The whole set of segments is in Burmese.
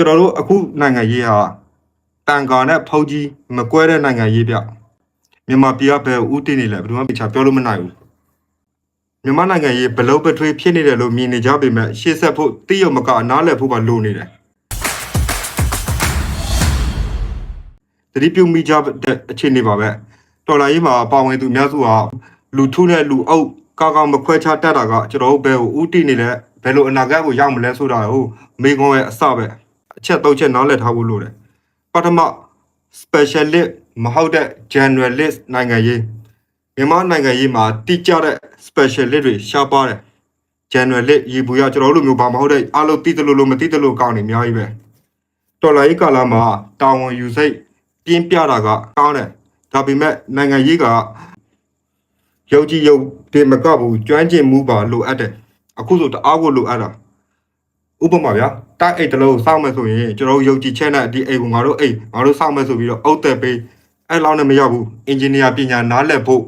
ကျွန်တော်တို့အခုနိုင်ငံရေးဟာတန်ကာနဲ့ဖုံးကြီးမကွဲတဲ့နိုင်ငံရေးပြမြန်မာပြည်ကဘယ်ဦးတည်နေလဲဘယ်သူမှပြချပြောလို့မနိုင်ဘူးမြန်မာနိုင်ငံရေးဘလုံးပထွေးဖြစ်နေတယ်လို့မြင်နေကြပေမဲ့ရှေ့ဆက်ဖို့တိရမကအနားလည်ဖို့ပါလိုနေတယ်တတိပြုမိကြတဲ့အခြေအနေပါပဲတော်လိုင်းရေးမှာပါဝင်သူအများစုဟာလူထုနဲ့လူအုပ်ကောက်ကောက်မခွဲခြားတတ်တာကကျွန်တော်တို့ဘယ်ကိုဦးတည်နေလဲဘယ်လိုအနာဂတ်ကိုရောက်မလဲဆိုတာကိုမိကုံးရဲ့အစပဲ အချက်သုံးချက်နားလည်ထားဖို့လိုတယ်ပထမ specialist မဟုတ်တဲ့ generalist နိုင်ငံရေးမြန်မာနိုင်ငံရေးမှာတိကျတဲ့ specialist တွေရှားပါတယ် generalist ရေဘူးရကျွန်တော်တို့လိုမျိုးဘာမဟုတ်တဲ့အလုပ်တိတလို့လို့မတိတလို့ကောင်းနေအများကြီးပဲတော်လိုင်းကာလာမှာတာဝန်ယူစိတ်ပြင်းပြတာကကောင်းတယ်ဒါပေမဲ့နိုင်ငံရေးကယုံကြည်ယုံဒီမကဘူးကျွမ်းကျင်မှုပါလိုအပ်တယ်အခုဆိုတအားကိုလိုအပ်တာဥပမာဗျာ တိုက်အိတ်တစ်လုံးစောင့်မယ်ဆိုရင်ကျွန်တော်တို့ယုံကြည်ချက်နဲ့ဒီအိတ်ကိုငါတို့အိတ်ငါတို့စောင့်မယ်ဆိုပြီးတော့အုတ်သက်ပေးအဲ့လောက်နဲ့မရောက်ဘူးအင်ဂျင်နီယာပညာနားလည်ဖို့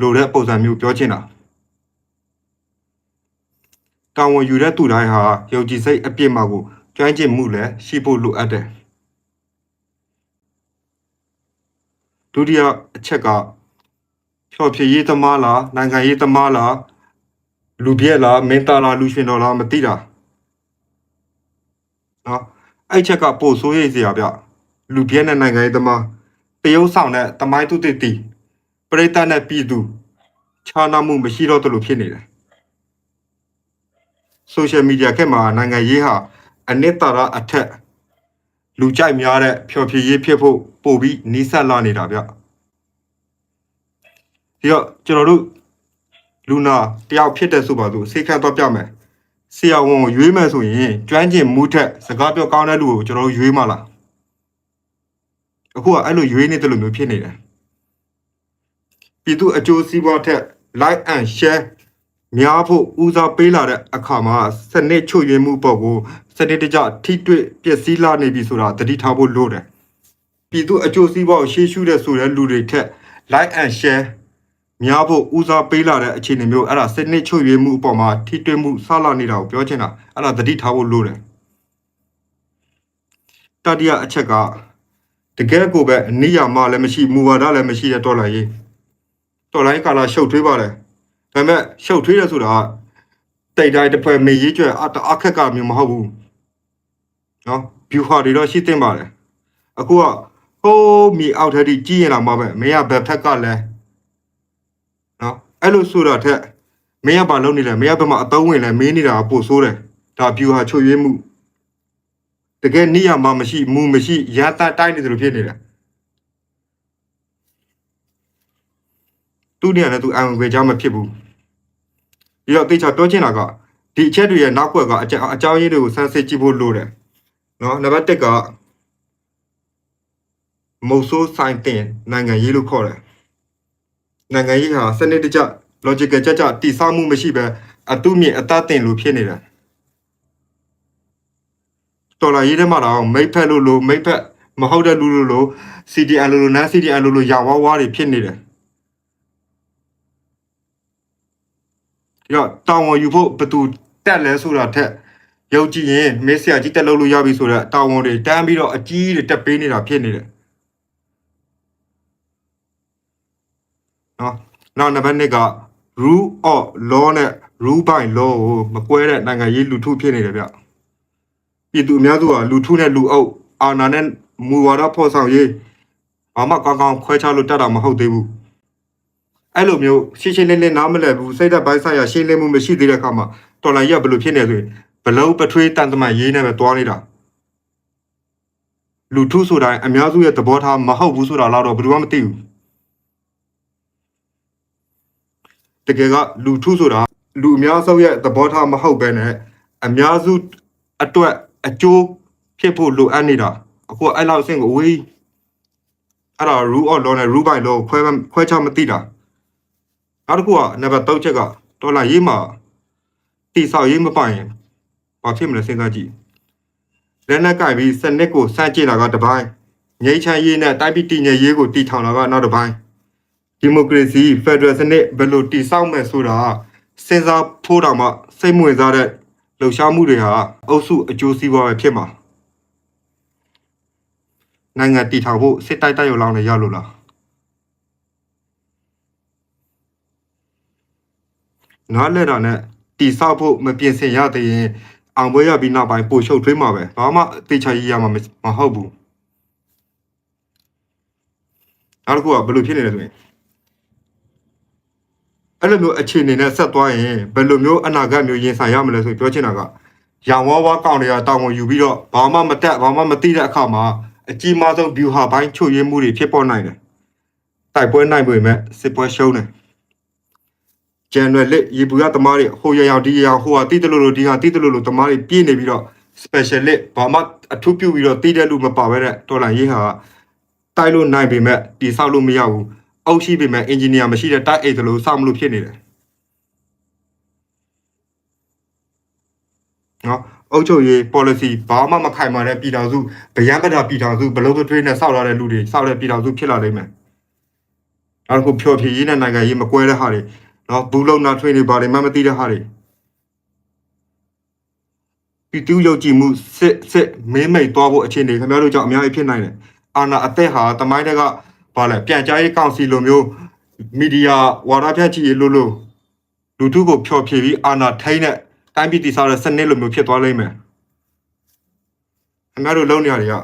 လိုတဲ့ပုံစံမျိုးပြောချင်တာတာဝန်ယူတဲ့သူတိုင်းဟာယုံကြည်စိတ်အပြည့်မှာကိုကျွမ်းကျင်မှုလည်းရှိဖို့လိုအပ်တယ်ဒုတိယအချက်ကဖြော်ဖြေရေးသမားလားနိုင်ငံရေးသမားလားလူပြက်လားမင်းသားလားလူရှင်တော်လားမသိတာ နော်အဲ့ချက်ကပို့ဆိုးရိပ်စရာဗျလူပြက်နဲ့နိုင်ငံရေးသမားတရုတ်ဆောင်တဲ့တမိုင်းသူတည်တည်ပရိသတ်နဲ့ပြည်သူခြားနာမှုမရှိတော့သလိုဖြစ်နေတယ်ဆိုရှယ်မီဒီယာခက်မှာနိုင်ငံရေးဟာအနစ်သာရအထက်လူကြိုက်များတဲ့ဖြော်ဖြေရေးဖြစ်ဖို့ပို့ပြီးနီးစပ်လာနေတာဗျဒီတော့ကျွန်တော်တို့လူနာတယောက်ဖြစ်တဲ့ဆိုပါစို့စိတ်ခန့်တော့ပြမယ် ဆရာဝန်ကိုရွေးမယ်ဆိုရင်ကျွမ်းကျင်မှုထက်စကားပြောကောင်းတဲ့လူကိုကျွန်တော်တို့ရွေးမှလားအခုကအဲ့လိုရွေးနေတယ်လို့မျိုးဖြစ်နေတယ်ပြည်သူအကျိုးစီးပွားထက် like and share များဖို့ဦးစားပေးလာတဲ့အခါမှာစနစ်ချွတ်ယွင်းမှုပေါ့ကိုစနစ်တကျထိတွေ့ပျက်စီးလာနေပြီဆိုတာသတိထားဖို့လိုတယ်ပြည်သူအကျိုးစီးပွားကိုရှေ့ရှုတဲ့ဆိုတဲ့လူတွေထက် like and share များဖို့ဦးစားပေးလာတဲ့အခြေအနေမျိုးအဲ့ဒါစနစ်ချွတ်ယွင်းမှုအပေါ်မှာထိတွေ့မှုဆလာနေတာကိုပြောချင်တာအဲ့ဒါသတိထားဖို့လိုတယ်တတိယအချက်ကတကယ်ကိုပဲအနိယာမလည်းမရှိမူဝါဒလည်းမရှိတဲ့တော်လှန်ရေးတော်လှန်ရေးကာလရှုပ်ထွေးပါတယ်ဒါပေမဲ့ရှုပ်ထွေးရဆိုတာတိတ်တိုင်းတစ်ဖွဲ့မေရေးကျွဲအတအခက်ကမျိုးမဟုတ်ဘူးနော် view ဟာတွေတော့ရှိသင့်ပါတယ်အခုကဟိုးမြေအောက်ထက်ထိကြီးရင်လာမှာပဲမင်းကဘယ်ဖက်ကလဲနော် အဲ့လိုဆိုတာထက်မင်းကဘာလုပ်နေလဲမင်းကဘယ်မှာအသုံးဝင်လဲမင်းနေတာကပို့ဆိုးတယ်ဒါ view ဟာချွတ်ရွေးမှုတကယ်နိယာမမရှိမူမရှိရတာတိုင်းနေသလိုဖြစ်နေတယ်သူ့နေရာနဲ့သူအံခွေကြမဖြစ်ဘူးပြီးတော့တေချာပြောချင်တာကဒီအချက်တွေရဲ့နောက်ွက်ကအကြောင်းအကြောင်းရင်းတွေကိုစမ်းစစ်ကြည့်ဖို့လိုတယ်နော်နံပါတ်1ကမုတ်ဆိုးဆိုင်တင်နိုင်ငံရေးလို့ခေါ်တယ် နိုင်ငံရေးဟာစနစ်တကျ logical ကြကြတိဆောက်မှုမရှိဘဲအတုမြင့်အတတ်တင်လို့ဖြစ်နေတယ်တော်လာရေးထဲမှာတော့မိတ်ဖက်လို့လို့မိတ်ဖက်မဟုတ်တဲ့လူလို့လို့ CDN လို့လို့ non CDN လို့လို့ရဝဝါတွေဖြစ်နေတယ်ဒီတော့တောင်းဝန်ယူဖို့ဘယ်သူတက်လဲဆိုတာထက်ယုံကြည်ရင်မေးဆရာကြီးတက်လို့လို့ရပြီဆိုတော့တောင်းဝန်တွေတန်းပြီးတော့အကြီးတွေတက်ပေးနေတာဖြစ်နေတယ် နော်နောက်နံပါတ်2က rule of law နဲ့ rule by law ကိုမကွဲတဲ့နိုင်ငံရေးလူထုဖြစ်နေတယ်ဗျပြည်သူအများစုကလူထုနဲ့လူအုပ်အာဏာနဲ့မူဝါဒဖော်ဆောင်ရေးဘာမှကောင်းကောင်းခွဲခြားလို့တတ်တာမဟုတ်သေးဘူးအဲ့လိုမျိုးရှင်းရှင်းလင်းလင်းနားမလည်ဘူးစိတ်သက်ပိုင်းဆိုင်ရာရှင်းလင်းမှုမရှိသေးတဲ့အခါမှာတော်လိုင်းရဘယ်လိုဖြစ်နေဆိုရင်ဘလုံးပထွေးတန်တမန်ရေးနေပဲတွားနေတာလူထုဆိုတိုင်းအများစုရဲ့သဘောထားမဟုတ်ဘူးဆိုတာတော့ဘယ်သူမှမသိဘူး တကယ်ကလူထုဆိုတာလူအများစုရဲ့သဘောထားမဟုတ်ဘဲနဲ့အများစုအတွက်အကျိုးဖြစ်ဖို့လိုအပ်နေတာအခုအဲ့လောက်အဆင့်ကိုဝေးအဲ့ဒါ rule of law နဲ့ rule by law ခွဲခွဲခြားမသိတာနောက်တစ်ခုကနံပါတ်3ချက်ကဒေါ်လာရေးမှာတိဆောက်ရေးမပိုင်ဘာဖြစ်မလဲစဉ်းစားကြည့်လက်နက်ကင်ပြီးစနစ်ကိုစန့်ကျင်တာကတစ်ပိုင်းငြိမ်းချမ်းရေးနဲ့တိုက်ပြီးတည်ငြိမ်ရေးကိုတည်ထောင်တာကနောက်တစ်ပိုင်း ဒီမိုကရေစီဖက်ဒရယ်စနစ်ဘယ်လိုတည်ဆောက်မယ်ဆိုတာစဉ်းစားဖို့တောင်မှစိတ်မဝင်စားတဲ့လှုပ်ရှားမှုတွေဟာအုပ်စုအကျိုးစီးပွားပဲဖြစ်မှာနိုင်ငံတည်ထောင်ဖို့စစ်တိုက်တိုက်ရုံလောင်းနေရလို့လားနားလဲတာနဲ့တိဆောက်ဖို့မပြင်ဆင်ရသေးရင်အောင်ပွဲရပြီးနောက်ပိုင်းပို့ရှုပ်ထွေးမှာပဲဘာမှအသေးချာကြီးရမှာမမဟုတ်ဘူးနောက်တစ်ခုကဘယ်လိုဖြစ်နေလဲဆိုရင် အဲ့လိုမျိုးအခြေအနေနဲ့ဆက်သွားရင်ဘယ်လိုမျိုးအနာဂတ်မျိုးရင်ဆိုင်ရမလဲဆိုပြောချင်တာကရောင်ဝါးဝါကောင်တွေကတောင်းဝန်ယူပြီးတော့ဘာမှမတက်ဘာမှမသိတဲ့အခါမှာအကြီးမားဆုံး view ဟာဘိုင်းချုပ်ရင်းမှုတွေဖြစ်ပေါ်နိုင်တယ်တိုက်ပွဲနိုင်ပေမဲ့စစ်ပွဲရှုံးတယ်ကျန်ရွယ်လက်ရေပူရသမားတွေဟိုရရောင်ဒီရရောင်ဟိုဟာတိတလို့လို့ဒီဟာတိတလို့လို့သမားတွေပြည့်နေပြီးတော့ special လက်ဘာမှအထူးပြုပြီးတော့တိတဲ့လူမပါဘဲတဲ့တော်လိုင်းရေးဟာတိုက်လို့နိုင်ပေမဲ့တိဆောက်လို့မရဘူး အောက်ရှိပေမဲ့ engineer မရှိတဲ့တိုက်အိတ်တလို့စောက်မလို့ဖြစ်နေတယ်နော်အုပ်ချုပ်ရေး policy ဘာမှမခိုင်မာတဲ့ပြည်ထောင်စုဗျံပဒပြည်ထောင်စုဘလုံးထွေးနဲ့စောက်လာတဲ့လူတွေစောက်တဲ့ပြည်ထောင်စုဖြစ်လာလိမ့်မယ်နောက်တစ်ခုဖြော်ဖြေရေးနဲ့နိုင်ငံရေးမကွဲတဲ့ဟာတွေနော်ဘူးလုံးနာထွေးနေပါတယ်မမသိတဲ့ဟာတွေပြည်သူယုံကြည်မှုစစ်စစ်မင်းမိတ်သွားဖို့အခြေအနေခင်ဗျားတို့ကြောင့်အများကြီးဖြစ်နိုင်တယ်အာနာအသက်ဟာတမိုင်းတွေက ဘာလဲပြန်ကြားရေးကောင်စီလိုမျိုးမီဒီယာဝါဒဖြန့်ချီရေးလို့လို့လူထုကိုဖျော်ဖြေပြီးအာနာထိန်းတဲ့တိုင်းပြည်တည်ဆောက်တဲ့စနစ်လိုမျိုးဖြစ်သွားလိမ့်မယ်ခင်ဗျားတို့လုံနေရတယ်က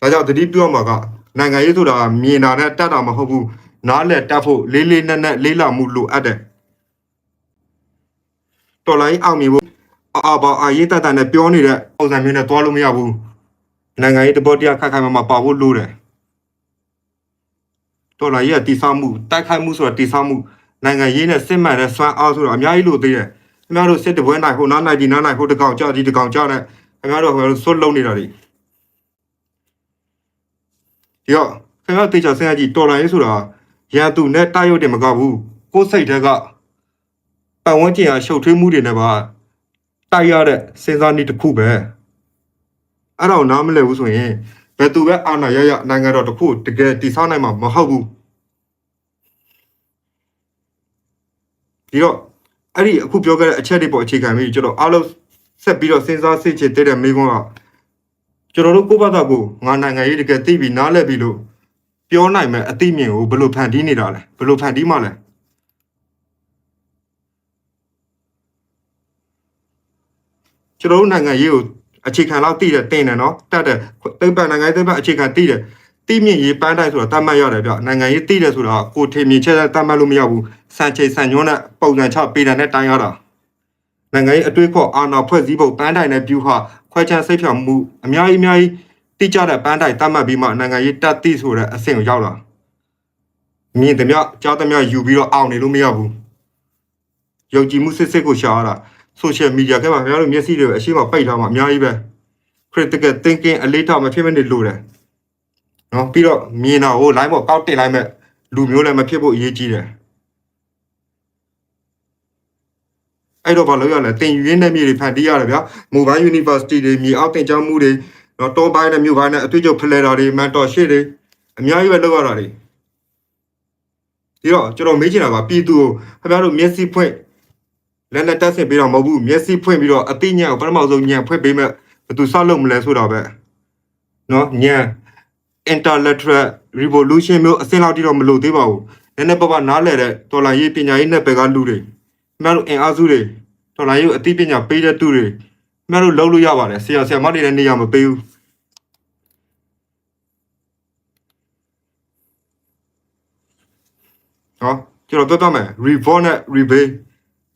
ဒါကြောင့်တတိပြုတ်မှာကနိုင်ငံရေးဆိုတာကမြင်တာနဲ့တတ်တာမဟုတ်ဘူးနားလည်တတ်ဖို့လေးလေးနက်နက်လေးလာမှုလိုအပ်တယ်တော်လိုင်းအောင်မြင်ဖို့အာဘာအာရေးတတ်တာနဲ့ပြောနေတဲ့ပုံစံမျိုးနဲ့သွားလို့မရဘူးနိုင်ငံရေးတဘောတရားခက်ခိုင်မမှာပါဖို့လိုတယ် တော်လိုင်းရဲ့တည်ဆောက်မှုတိုက်ခိုက်မှုဆိုတာတည်ဆောက်မှုနိုင်ငံရေးနဲ့စစ်မှန်တဲ့စွမ်းအားဆိုတာအများကြီးလိုသေးတယ်ခင်ဗျားတို့စစ်တပွဲနိုင်ဟိုနားနိုင်ဒီနားနိုင်ဟိုတကောင်ကြောက်ဒီတကောင်ကြောက်နဲ့ခင်ဗျားတို့ဟိုဆွတ်လုံးနေတာတွေဒီတော့ခင်ဗျားတေချာစဉ်းစားကြည့်တော်လိုင်းရေးဆိုတာရန်သူနဲ့တိုက်ရုပ်တယ်မကဘူးကိုယ်စိတ်ထဲကပတ်ဝန်းကျင်အရှုပ်ထွေးမှုတွေနဲ့ပါတိုက်ရတဲ့စဉ်းစားနည်းတစ်ခုပဲအဲ့တော့နားမလည်ဘူးဆိုရင် ဘယ်သူပဲအာဏာရရနိုင်ငံတော်တစ်ခုတကယ်တည်ဆောက်နိုင်မှာမဟုတ်ဘူးဒီတော့အဲ့ဒီအခုပြောခဲ့တဲ့အချက်တွေပေါ်အခြေခံပြီးကျွန်တော်အားလုံးဆက်ပြီးတော့စဉ်းစားစိတ်ချတဲ့မိကုန်းကကျွန်တော်တို့ကိုယ့်ဘာသာကိုငါနိုင်ငံရေးတကယ်သိပြီးနားလည်ပြီးလို့ပြောနိုင်မဲ့အသိမြင်ကိုဘယ်လိုဖန်တီးနေတာလဲဘယ်လိုဖန်တီးမှလဲကျွန်တော်တို့နိုင်ငံရေးကို အခြေခံလောက်တည်တယ်တင်တယ်နော်တတ်တယ်သိပ္ပံနိုင်ငံရေးသိပ္ပံအခြေခံတည်တယ်တိမြင့်ရေးပန်းတိုင်းဆိုတာတတ်မှတ်ရတယ်ဗျနိုင်ငံရေးတည်တယ်ဆိုတာကိုထေမြင့်ချက်တတ်မှတ်လို့မရဘူးစံချိန်စံညွှန်းနဲ့ပုံစံချပေးတယ်နဲ့တိုင်းရတာနိုင်ငံရေးအတွေးခေါ်အာဏာဖွဲ့စည်းပုံပန်းတိုင်းနဲ့ပြူဟာခွဲခြားစိတ်ဖြောင်မှုအများကြီးအများကြီးတိကျတဲ့ပန်းတိုင်တတ်မှတ်ပြီးမှနိုင်ငံရေးတက်တိဆိုတဲ့အဆင့်ကိုရောက်လာမြင်သမျှကြားသမျှယူပြီးတော့အောင်နေလို့မရဘူးယုံကြည်မှုစစ်စစ်ကိုရှာရတာ social media ကမှခင်ဗျားတို့မျက်စိတွေအရှိမပိတ်ထားမှအများကြီးပဲ critical thinking အလေးထားမဖြစ်မနေလို့တယ်နော်ပြီးတော့မြင်တာကို line ပေါ်ကောက်တင်လိုက်မဲ့လူမျိုးလည်းမဖြစ်ဖို့အရေးကြီးတယ်အဲ့တော့ဘာလို့ရလဲတင်ယူရင်းနဲ့မြေတွေဖန်တီးရတယ်ဗျာ mobile university တွေမြေအောက်တင်ကြားမှုတွေတော့တောပိုင်းနဲ့မြို့ပိုင်းနဲ့အတွေ့အကြုံဖလှယ်တာတွေမန်တော်ရှေ့တွေအများကြီးပဲလုပ်ရတာတွေဒီတော့ကျွန်တော်မေးချင်တာကပြည်သူကိုခင်ဗျားတို့မျက်စိဖွင့် လက်လက်တက်ဆင်ပေးတော့မဟုတ်ဘူးမျက်စိဖွင့်ပြီးတော့အသိဉာဏ်ကိုပထမဆုံးဉာဏ်ဖွင့်ပေးမဲ့ဘယ်သူဆောက်လုပ်မလဲဆိုတာပဲနော်ဉာဏ် intellectual revolution မျိုးအစင်းလောက်တိတော့မလို့သေးပါဘူးနည်းနည်းပါးပါးနားလည်တဲ့တော်လိုင်းရေးပညာရေးနဲ့ပဲကလူတွေခင်ဗျားတို့အင်အားစုတွေတော်လိုင်းရေးကိုအသိပညာပေးတဲ့သူတွေခင်ဗျားတို့လုပ်လို့ရပါတယ်ဆရာဆရာမတွေလည်းနေရာမပေးဘူးနော်ကျွန်တော်ပြောတော့မယ် revolt နဲ့ rebate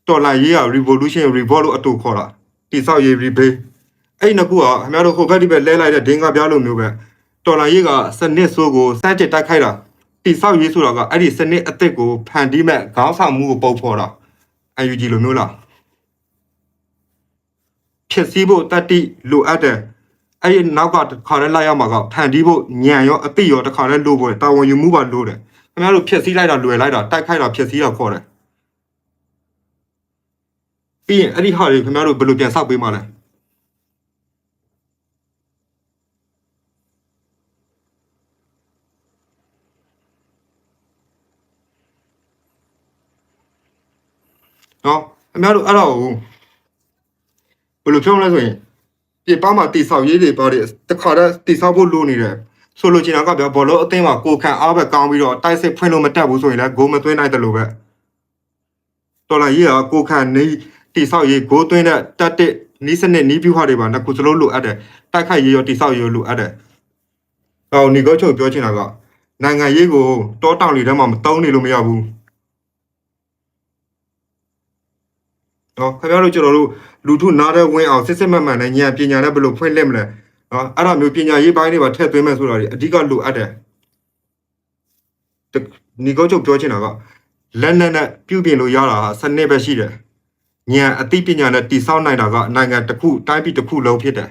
တော်လာရေးက revolution revolt လို့အတူခေါ်တာတိဆောက်ရေး rebate အဲ့ဒီနှစ်ခုကခင်ဗျားတို့ဟိုဘက်ဒီဘက်လဲလိုက်တဲ့ဒင်္ဂပြားလိုမျိုးပဲတော်လာရေးကစနစ်ဆိုးကိုစမ်းကျစ်တိုက်ခိုက်တာတိဆောက်ရေးဆိုတာကအဲ့ဒီစနစ်အစ်စ်ကိုဖန်တီးမဲ့ခေါင်းဆောင်မှုကိုပုံဖော်တာ UNG လိုမျိုးလားဖြစ်စည်းဖို့တတိလိုအပ်တယ်အဲ့ဒီနောက်ကတစ်ခါတည်းလိုက်ရမှာကဖန်တီးဖို့ညံရောအတိရောတစ်ခါတည်းလိုဖို့တာဝန်ယူမှုပါလိုတယ်ခင်ဗျားတို့ဖြစ်စည်းလိုက်တာလွယ်လိုက်တာတိုက်ခိုက်တာဖြစ်စည်းတာခေါ်တယ် ပြီးရင်အဲ့ဒီဟာတွေခင်ဗျားတို့ဘယ်လိုပြန်ဆောက်ပေးမှလဲနော်ခင်ဗျားတို့အဲ့ဒါကိုဘယ်လိုပြောမလဲဆိုရင်ပြပမှာတိဆောက်ရေးတွေပါတယ်တခါတည်းတိဆောက်ဖို့လိုနေတယ်ဆိုလိုချင်တာကဗျာဘောလုံးအသင်းမှာကိုခံအားပဲကောင်းပြီးတော့တိုက်စစ်ဖွင့်လို့မတက်ဘူးဆိုရင်လည်းဂိုးမသွင်းနိုင်တယ်လို့ပဲတော်လာကြီးကကိုခံနေ တိဆောက်ရေးဂိုးသွင်းတဲ့တက်တစ်နီးစနစ်နီးပြူဟာတွေပါနှစ်ခုစလုံးလိုအပ်တယ်တိုက်ခိုက်ရေးရောတိဆောက်ရေးရောလိုအပ်တယ်ဟောနီကောချုပ်ပြောချင်တာကနိုင်ငံရေးကိုတောတောင်တွေထဲမှာမတုံးနေလို့မရဘူးနော်ခင်ဗျားတို့ကျွန်တော်တို့လူထုနားတဲ့ဝင်းအောင်စစ်စစ်မှန်မှန်နဲ့ဉာဏ်ပညာနဲ့ဘယ်လိုဖွင့်လှစ်မလဲနော်အဲ့ဒါမျိုးပညာရေးပိုင်းတွေပါထည့်သွင်းမယ်ဆိုတာတွေအဓိကလိုအပ်တယ်နီကောချုပ်ပြောချင်တာကလက်နက်နဲ့ပြုပြင်လို့ရတာဟာစနစ်ပဲရှိတယ်။ ဉာဏ်အသိပညာနဲ့တည်ဆောက်နိုင်တာကနိုင်ငံတစ်ခုတိုင်းပြည်တစ်ခုလုံးဖြစ်တယ်